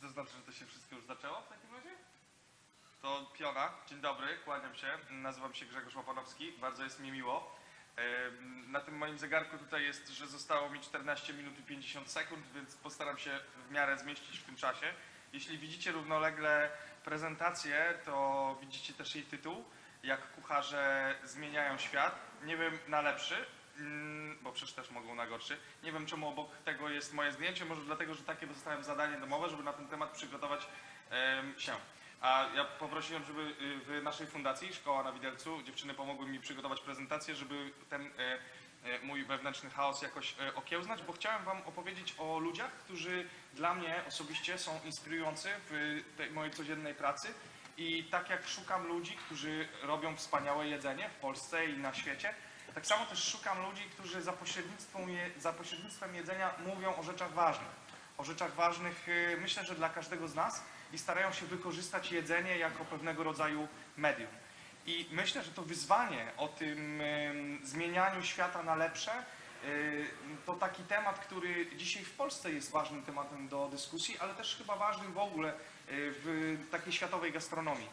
Czy to znaczy, że to się wszystko już zaczęło w takim razie? To Piona, dzień dobry, kłaniam się. Nazywam się Grzegorz Łapanowski, bardzo jest mi miło. Na tym moim zegarku tutaj jest, że zostało mi 14 minut i 50 sekund, więc postaram się w miarę zmieścić w tym czasie. Jeśli widzicie równolegle prezentację, to widzicie też jej tytuł, jak kucharze zmieniają świat. Nie wiem na lepszy, bo przecież też mogą na gorszy. Nie wiem czemu obok tego jest moje zdjęcie, może dlatego, że takie dostałem zadanie domowe, żeby na ten temat przygotować się. A ja poprosiłem, żeby y, w naszej fundacji, Szkoła na Widelcu, dziewczyny pomogły mi przygotować prezentację, żeby ten e, e, mój wewnętrzny chaos jakoś e, okiełznać, bo chciałem Wam opowiedzieć o ludziach, którzy dla mnie osobiście są inspirujący w tej mojej codziennej pracy. I tak jak szukam ludzi, którzy robią wspaniałe jedzenie w Polsce i na świecie, tak samo też szukam ludzi, którzy za pośrednictwem, je, za pośrednictwem jedzenia mówią o rzeczach ważnych. O rzeczach ważnych, y, myślę, że dla każdego z nas i starają się wykorzystać jedzenie jako pewnego rodzaju medium. I myślę, że to wyzwanie o tym zmienianiu świata na lepsze y, to taki temat, który dzisiaj w Polsce jest ważnym tematem do dyskusji, ale też chyba ważnym w ogóle y, w takiej światowej gastronomii.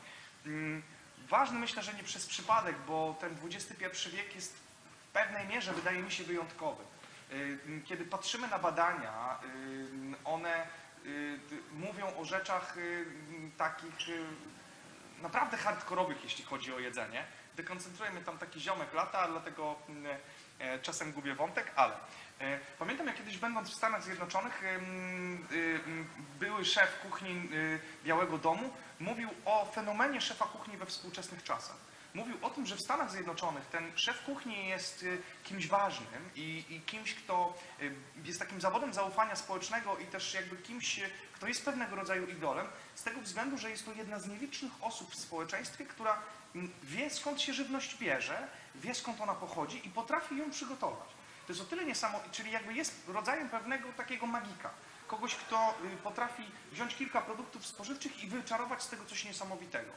Ważny myślę, że nie przez przypadek, bo ten XXI wiek jest pewnej mierze, wydaje mi się, wyjątkowy. Y, Kiedy patrzymy na badania, y, one y, mówią o rzeczach takich naprawdę hardkorowych, jeśli chodzi o jedzenie. Dekoncentrujemy tam taki ziomek lata, dlatego czasem gubię wątek, ale pamiętam jak kiedyś będąc w Stanach Zjednoczonych, były szef kuchni Białego Domu mówił o fenomenie szefa kuchni we współczesnych czasach. Mówił o tym, że w Stanach Zjednoczonych ten szef kuchni jest y, kimś ważnym i, i kimś, kto y, jest takim zawodem zaufania społecznego i też jakby kimś, y, kto jest pewnego rodzaju idolem, z tego względu, że jest to jedna z nielicznych osób w społeczeństwie, która mm, wie skąd się żywność bierze, wie skąd ona pochodzi i potrafi ją przygotować. To jest o tyle niesamowite, czyli jakby jest rodzajem pewnego takiego magika. Kogoś, kto potrafi wziąć kilka produktów spożywczych i wyczarować z tego coś niesamowitego.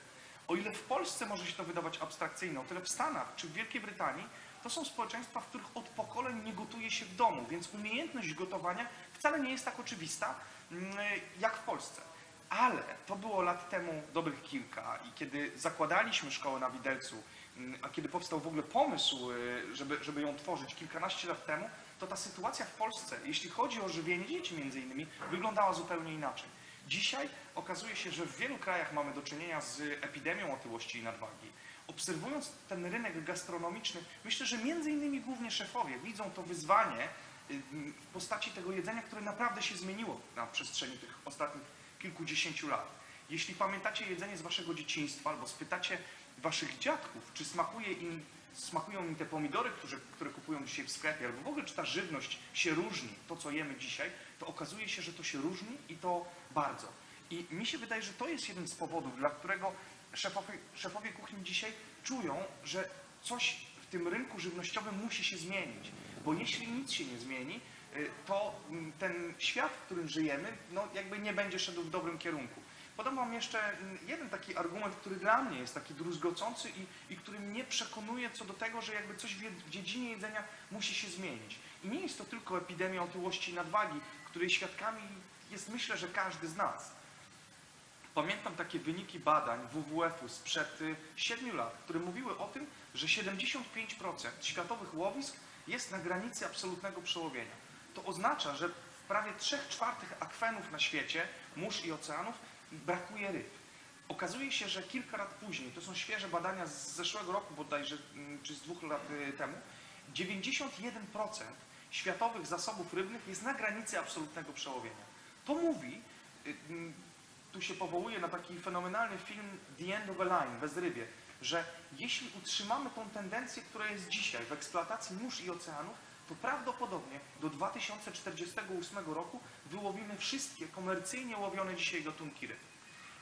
O ile w Polsce może się to wydawać abstrakcyjne, o tyle w Stanach czy w Wielkiej Brytanii to są społeczeństwa, w których od pokoleń nie gotuje się w domu, więc umiejętność gotowania wcale nie jest tak oczywista mm, jak w Polsce. Ale to było lat temu dobrych kilka i kiedy zakładaliśmy szkołę na Widelcu, mm, a kiedy powstał w ogóle pomysł, y, żeby, żeby ją tworzyć kilkanaście lat temu, to ta sytuacja w Polsce, jeśli chodzi o żywienie dzieci między innymi, wyglądała zupełnie inaczej. Dzisiaj okazuje się, że w wielu krajach mamy do czynienia z epidemią otyłości i nadwagi. Obserwując ten rynek gastronomiczny, myślę, że między innymi głównie szefowie widzą to wyzwanie y, w postaci tego jedzenia, które naprawdę się zmieniło na przestrzeni tych ostatnich kilkudziesięciu lat. Jeśli pamiętacie jedzenie z waszego dzieciństwa albo spytacie waszych dziadków, czy smakuje im, smakują im te pomidory, które, które kupują dzisiaj w sklepie, albo w ogóle czy ta żywność się różni, to co jemy dzisiaj, to okazuje się, że to się różni i to bardzo. I mi się wydaje, że to jest jeden z powodów, dla którego szefowie, szefowie kuchni dzisiaj czują, że coś w tym rynku żywnościowym musi się zmienić. Bo jeśli nic się nie zmieni, y, to mm, ten świat, w którym żyjemy, no jakby nie będzie szedł w dobrym kierunku. Podam Wam jeszcze mm, jeden taki argument, który dla mnie jest taki druzgocący i, i który mnie przekonuje co do tego, że jakby coś w dziedzinie jedzenia musi się zmienić. I nie jest to tylko epidemia otyłości i nadwagi, której świadkami jest myślę, że każdy z nas. Pamiętam takie wyniki badań WWF-u sprzed y, 7 lat, które mówiły o tym, że 75% światowych łowisk jest na granicy absolutnego przełowienia. To oznacza, że prawie 3 czwartych akwenów na świecie, mórz i oceanów, brakuje ryb. Okazuje się, że kilka lat później, to są świeże badania z zeszłego roku bodajże, mm, czy z dwóch lat y, temu, 91% światowych zasobów rybnych jest na granicy absolutnego przełowienia. To mówi, y, mm, tu się powołuje na taki fenomenalny film The End of a Line, Bezrybie, że jeśli utrzymamy tą tendencję, która jest dzisiaj w eksploatacji mórz i oceanów, to prawdopodobnie do 2048 roku wyłowimy wszystkie komercyjnie łowione dzisiaj gatunki ryb.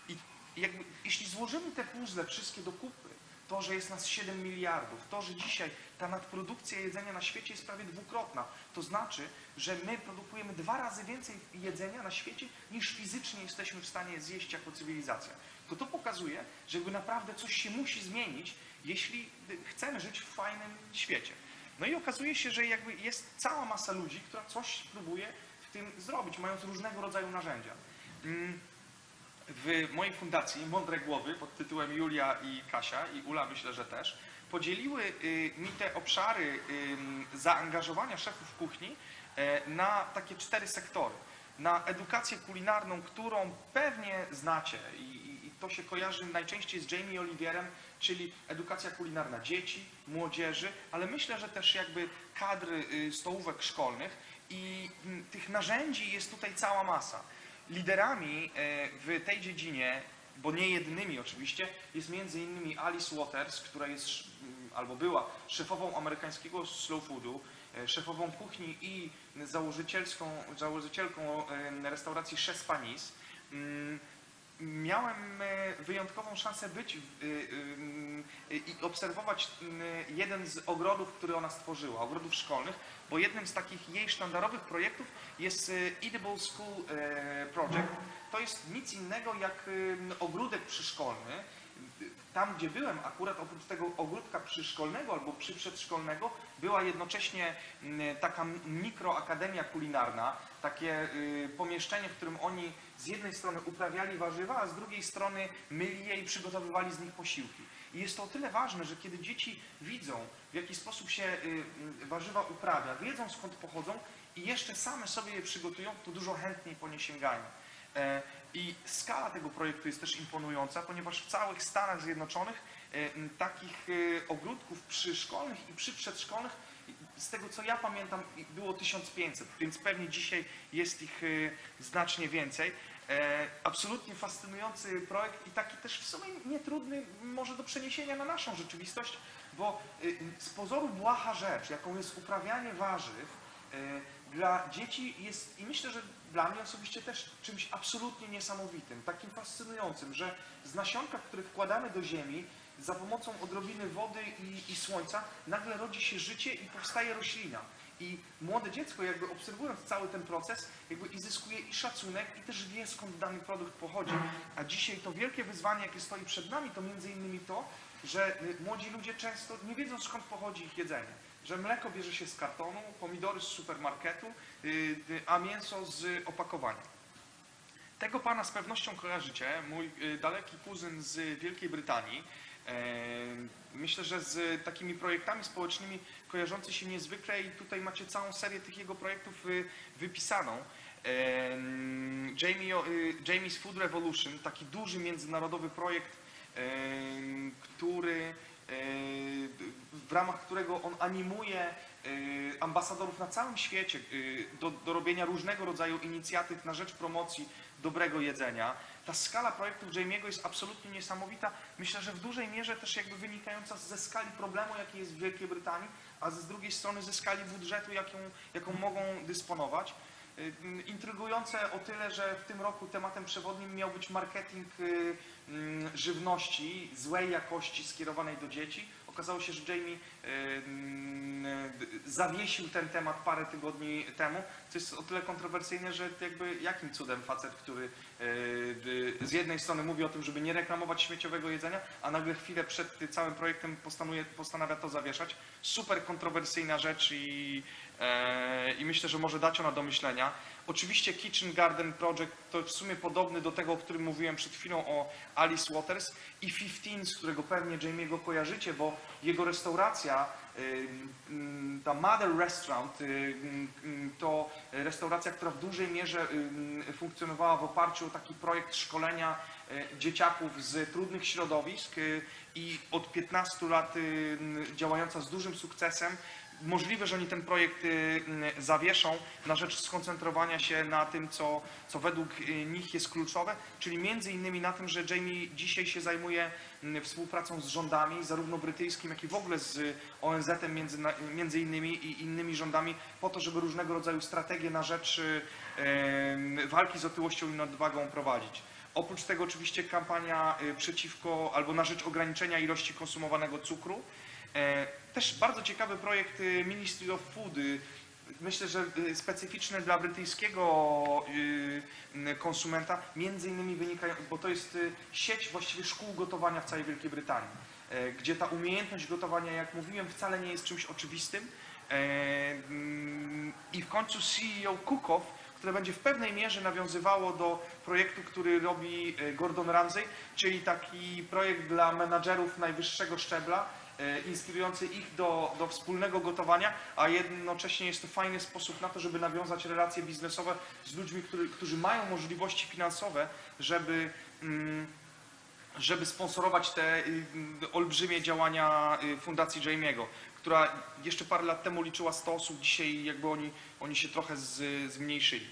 I jakby, jeśli złożymy te puzzle wszystkie do kupy, to, że jest nas 7 miliardów, to, że dzisiaj ta nadprodukcja jedzenia na świecie jest prawie dwukrotna, to znaczy, że my produkujemy dwa razy więcej jedzenia na świecie, niż fizycznie jesteśmy w stanie zjeść jako cywilizacja. To to pokazuje, że jakby naprawdę coś się musi zmienić, jeśli chcemy żyć w fajnym świecie. No i okazuje się, że jakby jest cała masa ludzi, która coś próbuje w tym zrobić, mając różnego rodzaju narzędzia. Mm, w mojej fundacji Mądre Głowy pod tytułem Julia i Kasia i Ula myślę, że też, podzieliły y, mi te obszary zaangażowania szefów kuchni e, na takie cztery sektory. Na edukację kulinarną, którą pewnie znacie i to się kojarzy najczęściej z Jamie Olivierem, czyli edukacja kulinarna dzieci, młodzieży, ale myślę, że też jakby kadry y, stołówek szkolnych i mm, tych narzędzi jest tutaj cała masa. Liderami e, w tej dziedzinie, bo nie jedynymi oczywiście, jest między innymi Alice Waters, która jest sz- m, albo była szefową amerykańskiego slow foodu, e, szefową kuchni i założycielską, założycielką e, restauracji Chez. Miałem e, wyjątkową szansę być y, y, i obserwować jeden z ogrodów, który ona stworzyła, ogrodów szkolnych, bo jednym z takich jej sztandarowych projektów jest Edible School e, Project. To jest nic innego jak ogródek przyszkolny. Tam, gdzie byłem, akurat oprócz tego ogródka przyszkolnego albo przyprzedszkolnego, była jednocześnie mm, taka mikroakademia kulinarna, takie y, pomieszczenie, w którym oni z jednej strony uprawiali warzywa, a z drugiej strony myli je i przygotowywali z nich posiłki. I jest to o tyle ważne, że kiedy dzieci widzą, w jaki sposób się y, y, warzywa uprawia, wiedzą skąd pochodzą i jeszcze same sobie je przygotują, to dużo chętniej po nie sięgają. I skala tego projektu jest też imponująca, ponieważ w całych Stanach Zjednoczonych e, takich e, ogródków przyszkolnych i przyprzedszkolnych, z tego co ja pamiętam, było 1500, więc pewnie dzisiaj jest ich e, znacznie więcej. Absolutnie fascynujący projekt i taki też w sumie nietrudny może do przeniesienia na naszą rzeczywistość, bo z pozoru błaha rzecz, jaką jest uprawianie warzyw, dla dzieci jest i myślę, że dla mnie osobiście też czymś absolutnie niesamowitym, takim fascynującym, że z nasionka, które wkładamy do ziemi, za pomocą odrobiny wody i, i słońca, nagle rodzi się życie i powstaje roślina. I młode dziecko, jakby obserwując cały ten proces, jakby i zyskuje i szacunek, i też wie skąd dany produkt pochodzi. A dzisiaj to wielkie wyzwanie, jakie stoi przed nami, to między innymi to, że młodzi ludzie często nie wiedzą skąd pochodzi ich jedzenie. Że mleko bierze się z kartonu, pomidory z supermarketu, y, y, a mięso z opakowania. Tego pana z pewnością kojarzycie, mój y, daleki kuzyn z Wielkiej Brytanii. E, Myślę, że z takimi projektami społecznymi kojarzący się niezwykle i tutaj macie całą serię tych jego projektów wypisaną. E, Jamie, Jamie's Food Revolution, taki duży międzynarodowy projekt, e, który, w ramach którego on animuje e, ambasadorów na całym świecie e, do, do robienia różnego rodzaju inicjatyw na rzecz promocji dobrego jedzenia. Ta skala projektów Jamie'ego jest absolutnie niesamowita. Myślę, że w dużej mierze też jakby wynikająca ze skali problemu, jaki jest w Wielkiej Brytanii, a z drugiej strony ze skali budżetu, jaką, jaką mogą dysponować. Y, Intrygujące o tyle, że w tym roku tematem przewodnim miał być marketing y, mm, żywności złej jakości skierowanej do dzieci. Okazało się, że Jamie y, mm, zawiesił ten temat parę tygodni temu, co jest o tyle kontrowersyjne, że jakby jakim cudem facet, który z jednej strony mówi o tym, żeby nie reklamować śmieciowego jedzenia, a nagle chwilę przed całym projektem postanuje, postanawia to zawieszać. Super kontrowersyjna rzecz i, e, i myślę, że może dać ona do myślenia. Oczywiście Kitchen Garden Project to w sumie podobny do tego, o którym mówiłem przed chwilą o Alice Waters i 15, z którego pewnie Jamie'ego kojarzycie, bo jego restauracja, y, mm, ta Mother Restaurant, y, mm, to restauracja, która w dużej mierze y, funkcjonowała w oparciu o taki projekt szkolenia y, dzieciaków z trudnych środowisk y, i od 15 lat y, działająca z dużym sukcesem. Możliwe, że oni ten projekt y, mm, zawieszą na rzecz skoncentrowania się na tym, co, co według y, nich jest kluczowe, czyli między innymi na tym, że Jamie dzisiaj się zajmuje mm, współpracą z rządami, zarówno brytyjskim, jak i w ogóle z ONZ-em między, między innymi i innymi rządami, po to, żeby różnego rodzaju strategie na rzecz y, walki z otyłością i nadwagą prowadzić. Oprócz tego oczywiście kampania y, przeciwko albo na rzecz ograniczenia ilości konsumowanego cukru. Też bardzo ciekawy projekt y, Ministry of Food, myślę, że y, specyficzny dla brytyjskiego y, konsumenta, między innymi wynikają, bo to jest sieć właściwie szkół gotowania w całej Wielkiej Brytanii, e, gdzie ta umiejętność gotowania, jak mówiłem, wcale nie jest czymś oczywistym. E, mm, I w końcu CEO Cookoff, które będzie w pewnej mierze nawiązywało do projektu, który robi e, Gordon Ramsay, czyli taki projekt dla menadżerów najwyższego szczebla, inspirujący ich do, do wspólnego gotowania, a jednocześnie jest to fajny sposób na to, żeby nawiązać relacje biznesowe z ludźmi, który, którzy mają możliwości finansowe, żeby, mm, żeby sponsorować te y, olbrzymie działania y, Fundacji Jamie'ego, która jeszcze parę lat temu liczyła 100 osób, dzisiaj jakby oni, oni się trochę z, zmniejszyli.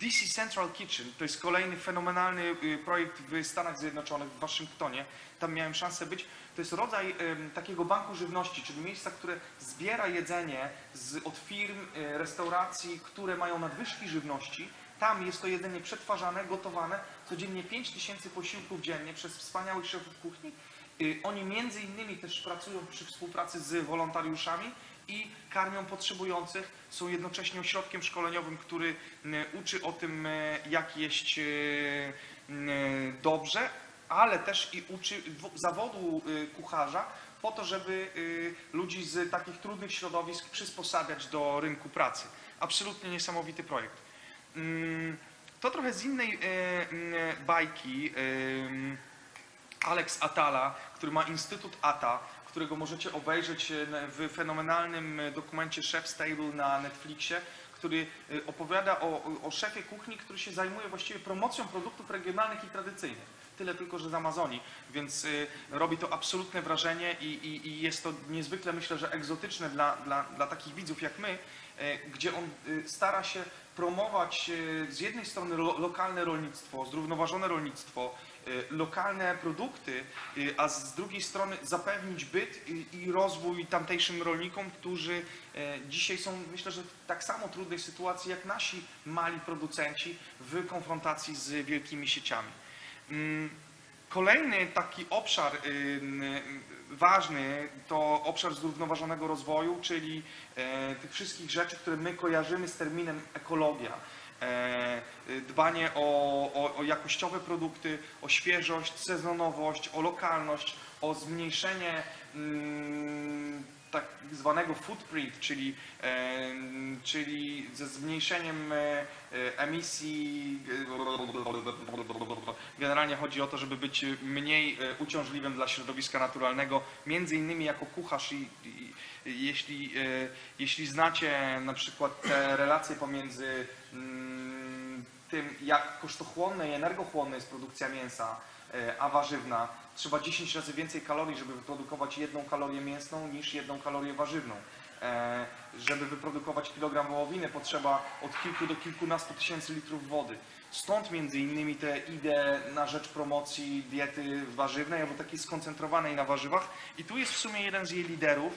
DC Central Kitchen to jest kolejny fenomenalny y, projekt w Stanach Zjednoczonych, w Waszyngtonie. Tam miałem szansę być. To jest rodzaj takiego banku żywności, czyli miejsca, które zbiera jedzenie z, od firm, y, restauracji, które mają nadwyżki żywności. Tam jest to jedzenie przetwarzane, gotowane. Codziennie 5 tysięcy posiłków dziennie przez wspaniałych szefów kuchni. Y, Oni między innymi też pracują przy współpracy z wolontariuszami i karmią potrzebujących. Są jednocześnie ośrodkiem szkoleniowym, który uczy o tym, jak jeść e, dobrze, ale też i uczy zawodu y, kucharza po to, żeby y, ludzi z takich trudnych środowisk przysposabiać do rynku pracy. Absolutnie niesamowity projekt. Mm, To trochę z innej e, bajki. Alex Atala, który ma Instytut ATA, którego możecie obejrzeć e, w fenomenalnym e, dokumencie Chef's Table na Netflixie, który e, opowiada o- o szefie kuchni, który się zajmuje właściwie promocją produktów regionalnych i tradycyjnych. Tyle tylko, że z Amazonii, więc y, robi to absolutne wrażenie i, i, i jest to niezwykle, myślę, że egzotyczne dla, dla, dla takich widzów jak my, e, gdzie on y, stara się promować e, z jednej strony lo, lokalne rolnictwo, zrównoważone rolnictwo, lokalne produkty, a z drugiej strony zapewnić byt i, i rozwój tamtejszym rolnikom, którzy e, dzisiaj są, myślę, że w tak samo trudnej sytuacji jak nasi mali producenci w konfrontacji z wielkimi sieciami. Mm, Kolejny taki obszar ym, ważny to obszar zrównoważonego rozwoju, czyli e, tych wszystkich rzeczy, które my kojarzymy z terminem ekologia. E, y, dbanie o, o, o jakościowe produkty, o świeżość, sezonowość, o lokalność, o zmniejszenie mm, tak zwanego footprint, czyli, e, czyli ze zmniejszeniem e, e, emisji. Generalnie chodzi o to, żeby być mniej e, uciążliwym dla środowiska naturalnego, między innymi jako kucharz i, i jeśli, e, jeśli znacie na przykład te relacje pomiędzy mm, tym, jak kosztochłonne i energochłonne jest produkcja mięsa, e, a warzywna, trzeba 10 razy więcej kalorii, żeby wyprodukować jedną kalorię mięsną niż jedną kalorię warzywną. E, Żeby wyprodukować kilogram wołowiny potrzeba od kilku do kilkunastu tysięcy litrów wody. Stąd między innymi te idee na rzecz promocji diety warzywnej albo takiej skoncentrowanej na warzywach. I tu jest w sumie jeden z jej liderów,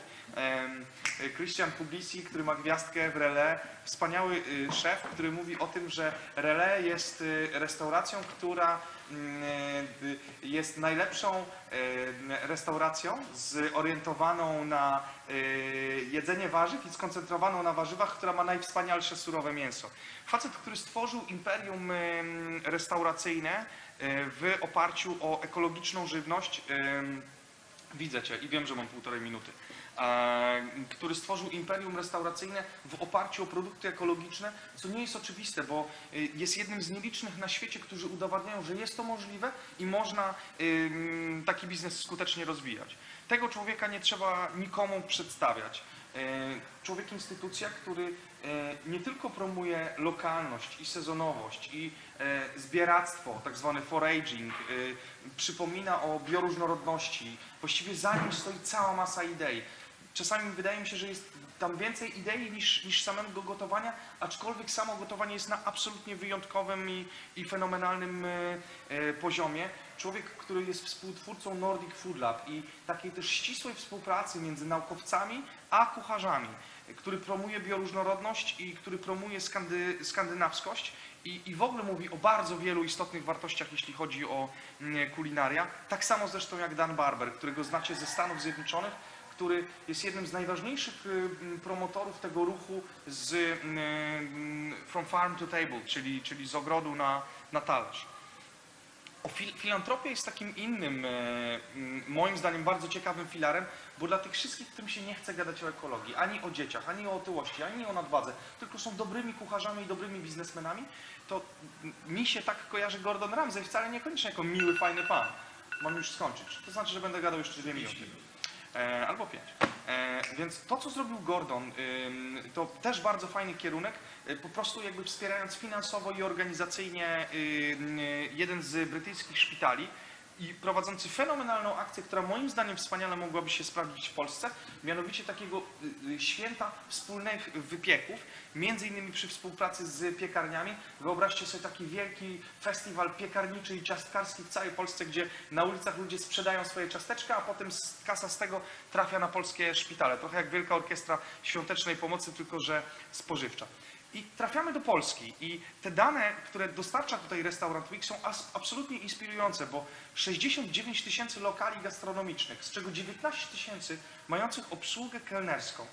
Christian Puglisi, który ma gwiazdkę w Relais. Wspaniały y, szef, który mówi o tym, że Relais jest y, restauracją, która jest najlepszą y, restauracją zorientowaną na y, jedzenie warzyw i skoncentrowaną na warzywach, która ma najwspanialsze surowe mięso. Facet, który stworzył imperium restauracyjne y, w oparciu o ekologiczną żywność. Widzę Cię i wiem, że mam półtorej minuty. E, który stworzył imperium restauracyjne w oparciu o produkty ekologiczne, co nie jest oczywiste, bo y, jest jednym z nielicznych na świecie, którzy udowadniają, że jest to możliwe i można ym, taki biznes skutecznie rozwijać. Tego człowieka nie trzeba nikomu przedstawiać. E, Człowiek instytucja, który e, nie tylko promuje lokalność i sezonowość i e, zbieractwo, tak zwany foraging, e, przypomina o bioróżnorodności. Właściwie za nim stoi cała masa idei. Czasami wydaje mi się, że jest tam więcej idei niż, niż samego gotowania, aczkolwiek samo gotowanie jest na absolutnie wyjątkowym i, i fenomenalnym e, e, poziomie. Człowiek, który jest współtwórcą Nordic Food Lab i takiej też ścisłej współpracy między naukowcami a kucharzami, który promuje bioróżnorodność i który promuje skandy, skandynawskość i, i w ogóle mówi o bardzo wielu istotnych wartościach, jeśli chodzi o mm, kulinaria. Tak samo zresztą jak Dan Barber, którego znacie ze Stanów Zjednoczonych, który jest jednym z najważniejszych y, promotorów tego ruchu z mm, From Farm to Table, czyli, czyli z ogrodu na, na talerz. O, fil filantropia jest takim innym, e, moim zdaniem, bardzo ciekawym filarem, bo dla tych wszystkich, którym się nie chce gadać o ekologii, ani o dzieciach, ani o otyłości, ani o nadwadze, tylko są dobrymi kucharzami i dobrymi biznesmenami, to mi się tak kojarzy Gordon Ramsay wcale niekoniecznie jako miły, fajny pan. Mam już skończyć. To znaczy, że będę gadał jeszcze dwie minuty. E, albo pięć. E, więc to, co zrobił Gordon, to też bardzo fajny kierunek, y, po prostu jakby wspierając finansowo i organizacyjnie jeden z brytyjskich szpitali i prowadzący fenomenalną akcję, która moim zdaniem wspaniale mogłaby się sprawdzić w Polsce, mianowicie takiego y, y, święta wspólnych wypieków, między innymi przy współpracy z piekarniami. Wyobraźcie sobie taki wielki festiwal piekarniczy i ciastkarski w całej Polsce, gdzie na ulicach ludzie sprzedają swoje ciasteczka, a potem kasa z tego trafia na polskie szpitale. Trochę jak Wielka Orkiestra Świątecznej Pomocy, tylko że spożywcza. I trafiamy do Polski i te dane, które dostarcza tutaj Restaurant Week są absolutnie inspirujące, bo 69 tysięcy lokali gastronomicznych, z czego 19 tysięcy mających obsługę kelnerską,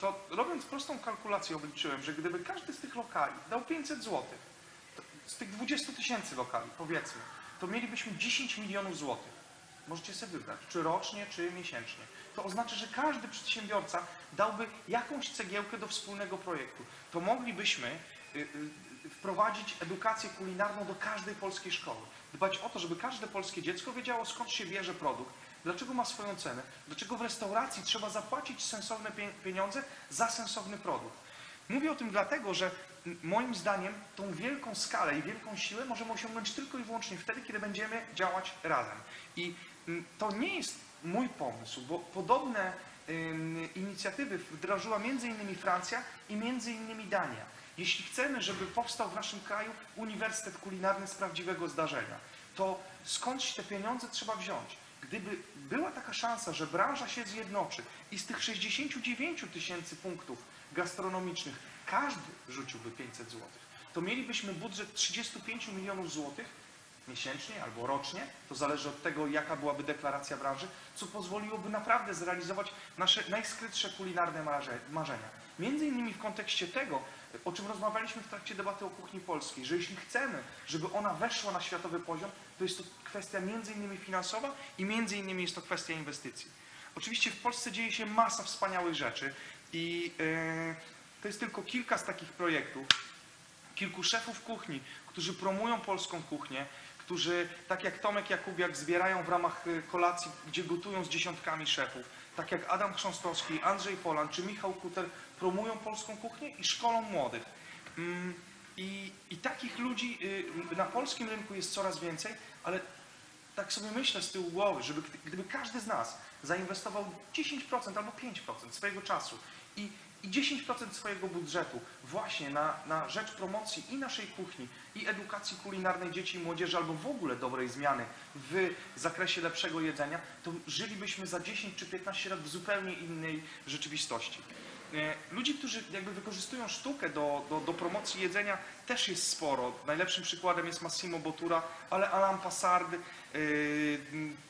to robiąc prostą kalkulację obliczyłem, że gdyby każdy z tych lokali dał 500 zł, z tych 20 tysięcy lokali powiedzmy, to mielibyśmy 10 milionów złotych. Możecie sobie wybrać, czy rocznie, czy miesięcznie. To oznacza, że każdy przedsiębiorca dałby jakąś cegiełkę do wspólnego projektu. To moglibyśmy y, y, wprowadzić edukację kulinarną do każdej polskiej szkoły. Dbać o to, żeby każde polskie dziecko wiedziało, skąd się bierze produkt, dlaczego ma swoją cenę, dlaczego w restauracji trzeba zapłacić sensowne pie- pieniądze za sensowny produkt. Mówię o tym dlatego, że moim zdaniem tą wielką skalę i wielką siłę możemy osiągnąć tylko i wyłącznie wtedy, kiedy będziemy działać razem. I to nie jest mój pomysł, bo podobne inicjatywy wdrożyła m.in. Francja i m.in. Dania. Jeśli chcemy, żeby powstał w naszym kraju uniwersytet kulinarny z prawdziwego zdarzenia, to skądś te pieniądze trzeba wziąć? Gdyby była taka szansa, że branża się zjednoczy i z tych 69 tysięcy punktów gastronomicznych każdy rzuciłby 500 zł, to mielibyśmy budżet 35 milionów złotych miesięcznie albo rocznie, to zależy od tego, jaka byłaby deklaracja branży, co pozwoliłoby naprawdę zrealizować nasze najskrytsze kulinarne marze- marzenia. Między innymi w kontekście tego, o czym rozmawialiśmy w trakcie debaty o kuchni polskiej, że jeśli chcemy, żeby ona weszła na światowy poziom, to jest to kwestia między innymi finansowa i między innymi jest to kwestia inwestycji. Oczywiście w Polsce dzieje się masa wspaniałych rzeczy i yy, to jest tylko kilka z takich projektów, kilku szefów kuchni, którzy promują polską kuchnię, którzy, tak jak Tomek Jakubiak, zbierają w ramach y, kolacji, gdzie gotują z dziesiątkami szefów, tak jak Adam Chrząstowski, Andrzej Polan czy Michał Kuter, promują polską kuchnię i szkolą młodych. Mm, I, I takich ludzi y, na polskim rynku jest coraz więcej, ale tak sobie myślę z tyłu głowy, żeby gdy- gdyby każdy z nas zainwestował 10% albo 5% swojego czasu i, i 10% swojego budżetu właśnie na, na rzecz promocji i naszej kuchni, i edukacji kulinarnej dzieci i młodzieży, albo w ogóle dobrej zmiany w zakresie lepszego jedzenia, to żylibyśmy za 10 czy 15 lat w zupełnie innej rzeczywistości. E, Ludzi, którzy jakby wykorzystują sztukę do, do, do promocji jedzenia też jest sporo. Najlepszym przykładem jest Massimo Bottura, ale Alain Passard yy,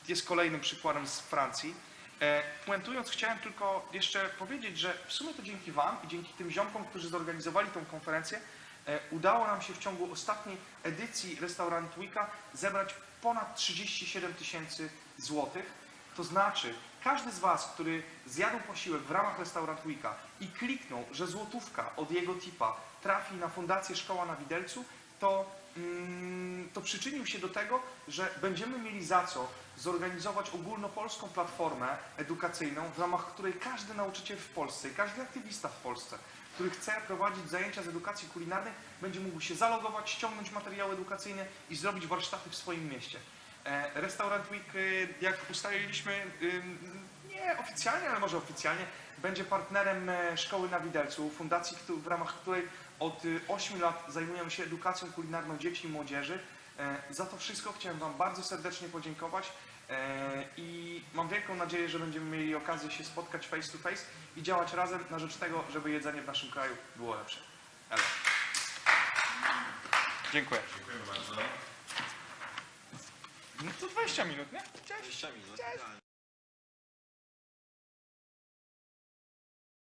jest kolejnym przykładem z Francji. E, Puentując, chciałem tylko jeszcze powiedzieć, że w sumie to dzięki Wam i dzięki tym ziomkom, którzy zorganizowali tą konferencję, e, udało nam się w ciągu ostatniej edycji Restaurant Weeka zebrać ponad 37 tysięcy złotych. To znaczy, każdy z Was, który zjadł posiłek w ramach Restaurant Weeka i kliknął, że złotówka od jego tipa trafi na Fundację Szkoła na Widelcu, to, to przyczynił się do tego, że będziemy mieli za co zorganizować ogólnopolską platformę edukacyjną, w ramach której każdy nauczyciel w Polsce i każdy aktywista w Polsce, który chce prowadzić zajęcia z edukacji kulinarnej, będzie mógł się zalogować, ściągnąć materiały edukacyjne i zrobić warsztaty w swoim mieście. E, Restaurant Week, e, jak ustaliliśmy, nie oficjalnie, ale może oficjalnie, będzie partnerem e, Szkoły na Widelcu, fundacji, w ramach której od y, 8 lat zajmujemy się edukacją kulinarną dzieci i młodzieży. E, Za to wszystko chciałem Wam bardzo serdecznie podziękować e, i mam wielką nadzieję, że będziemy mieli okazję się spotkać face to face i działać razem na rzecz tego, żeby jedzenie w naszym kraju było lepsze. Elo. Dziękuję. Dziękujemy bardzo. No to 20 minut, nie? Cześć. 20 minut. Cześć.